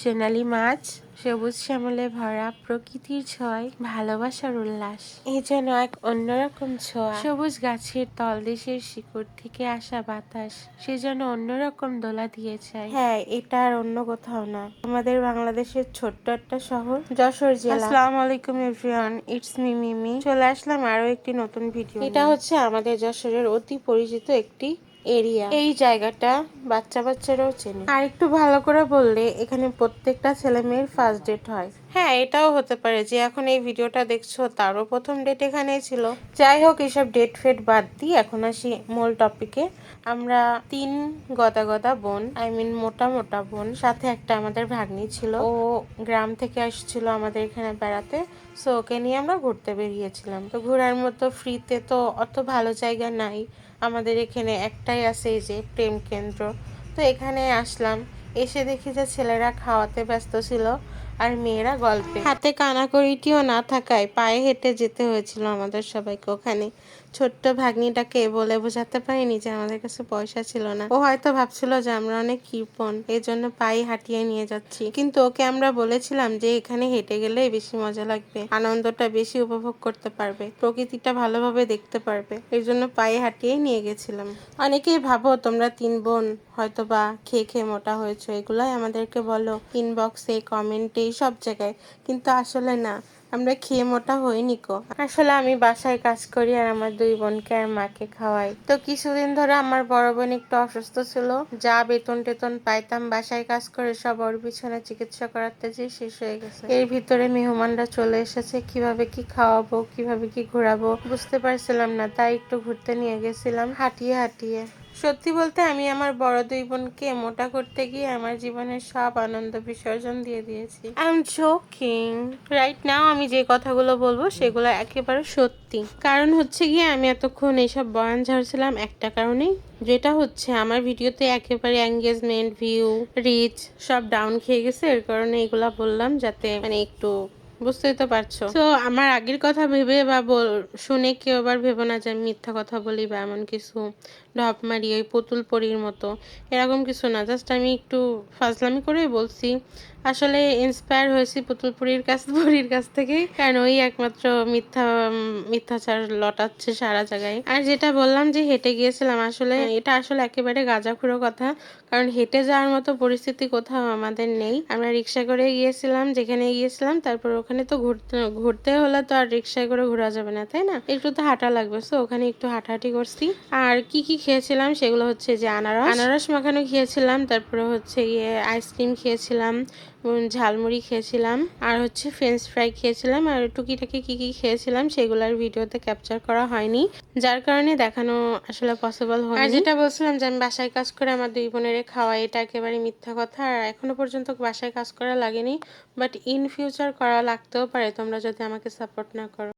সোনালি মাছ সবুজ শ্যামলে ভরা প্রকৃতির ছয় ভালোবাসার উল্লাস। এ যেন এক অন্যরকম ছোঁয়া। সবুজ গাছের তলদেশের শিকড় থেকে আসা বাতাস সে যেন অন্যরকম দোলা দিয়ে যায় হ্যাঁ এটা আর অন্য কোথাও না। আমাদের বাংলাদেশের ছোট্ট একটা শহর যশোর জেলা। আসসালামু আলাইকুম এভরিওয়ান। ইটস মি মিমি। চলে আসলাম আরও একটি নতুন ভিডিও এটা হচ্ছে আমাদের যশোরের অতি পরিচিত একটি এরিয়া। এই জায়গাটা বাচ্চা বাচ্চারাও চেনে। আর একটু ভালো করে বললে এখানে প্রত্যেকটা ছেলে মেয়ের ফার্স্ট ডেট হয়। হ্যাঁ এটাও হতে পারে। যে এখন এই ভিডিওটা দেখছ, তারও প্রথম ডেট এখানেই ছিল। যাই হোক এইসব ডেট ফেট বাদ দিই এখন আসি মূল টপিকে আমরা তিন গদা গদা বোন আই মিন মোটা মোটা বোন, সাথে একটা আমাদের ভাগ্নি ছিল। ও গ্রাম থেকে আসছিল আমাদের এখানে বেড়াতে। সো ওকে নিয়ে আমরা ঘুরতে বেরিয়েছিলাম। তো ঘোরার মতো ফ্রিতে তো অত ভালো জায়গা নাই। আমাদের এখানে একটাই আছে এই যে প্রেম কেন্দ্র। তো এখানে আসলাম। এসে দেখি যে ছেলেরা খাওয়াতে ব্যস্ত ছিল। আর মেয়েরা গল্পে। হাতে কানাকড়িটিও না থাকায় পায়ে হেঁটে যেতে হয়েছিল আমাদের সবাইকে ওখানে। ছোট্ট ভাগ্নিটাকে বলে বোঝাতে পারিনি যে আমাদের কাছে পয়সা ছিল না। ও হয়তো ভাবছিল যে আমরা অনেক কৃপণ এই জন্য পায়ে হাঁটিয়ে নিয়ে যাচ্ছি। কিন্তু ওকে আমরা বলেছিলাম যে এখানে হেঁটে গেলে বেশি মজা লাগবে, আনন্দটা বেশি উপভোগ করতে পারবে, প্রকৃতিটা ভালোভাবে দেখতে পারবে এই জন্য পায়ে হাঁটিয়েই নিয়ে গেছিলাম। অনেকেই ভাবো, তোমরা তিন বোন হয়তো বা খেয়ে খেয়ে মোটা হয়েছো। এগুলাই আমাদেরকে বলো। ইনবক্সে কমেন্টে সব জায়গায়। কিন্তু আসলে না, আমরা খেয়ে মোটা হইনি কো। আসলে আমি বাসায় কাজ করি আর আমার দুই বোনকে আর মাকে খাওয়াই। তো কিছুদিন ধরে আমার বড় বোন একটু অসুস্থ ছিল। যা বেতন টেতন পাইতাম, বাসায় কাজ করে সব ওর পিছনে চিকিৎসা করাতে যে শেষ হয়ে গেছে। এর ভিতরে মেহমানরা চলে এসেছে, কীভাবে কি খাওয়াবো, কীভাবে কি ঘোরাবো বুঝতে পারছিলাম না, তাই একটু ঘুরতে নিয়ে গেছিলাম, হাঁটিয়ে হাঁটিয়ে। সত্যি বলতে আমি আমার বড় দুই বোনকে মোটা করতে গিয়ে আমার জীবনের সব আনন্দ বিসর্জন দিয়ে দিয়েছি। I am joking right now আমি যে কথাগুলো বলব সেগুলো একেবারে সত্যি। কারণ হচ্ছে গিয়ে আমি এতক্ষণ এইসব বয়ান ঝাড়ছিলাম একটা কারণেই, যেটা হচ্ছে আমার ভিডিওতে একেবারে এঙ্গেজমেন্ট ভিউ রিচ সব ডাউন খেয়ে গেছে। এর কারণে এগুলা বললাম যাতে মানে একটু বুঝতেই তো পারছ। তো আমার আগের কথা ভেবে বা শুনে কেউ আবার ভেবো না যে আমি মিথ্যা কথা বলি বা এমন কিছু ঢপ মারি ওই পুতুল পরির মতো। এরকম কিছু না জাস্ট আমি একটু ফাজলামি করেই বলছি। আসলে ইন্সপায়ার হয়েছি পুতুল পুরীর কাছ পরীর কাছ থেকে কারণ ওই একমাত্র মিথ্যা, মিথ্যাচার লটাচ্ছে সারা জায়গায়। আর যেটা বললাম যে হেঁটে গিয়েছিলাম, আসলে এটা আসলে একেবারে গাঁজাখুরো কথা। কারণ হেঁটে যাওয়ার মতো পরিস্থিতি কোথাও আমাদের নেই। আমরা রিক্সা করে গিয়েছিলাম যেখানে গিয়েছিলাম, তারপর ওখানে তো ঘুরতে ঘুরতে হলে তো আর রিক্সায় করে ঘোরা যাবে না, তাই না? একটু তো হাঁটা লাগবে তো ওখানে একটু হাঁটাহাঁটি করছি। আর কি কি খেয়েছিলাম সেগুলো হচ্ছে যে আনারস। আনারস মাখানো খেয়েছিলাম, তারপরে হচ্ছে গিয়ে আইসক্রিম খেয়েছিলাম ঝালমুড়ি খেয়েছিলাম আর হচ্ছে ফ্রেঞ্চ ফ্রাই খেয়েছিলাম আর টুকিটাকি কি কি খেয়েছিলাম সেগুলোর ভিডিওতে ক্যাপচার করা হয়নি যার কারণে দেখানো আসলে পসিবল হয় আর যেটা বলছিলাম যে আমি বাসায় কাজ করে আমার দুই বোনের খাওয়া এটা একেবারে মিথ্যা কথা আর এখনও পর্যন্ত বাসায় কাজ করা লাগেনি বাট ইন ফিউচার করা লাগতেও পারে তোমরা যদি আমাকে সাপোর্ট না করো।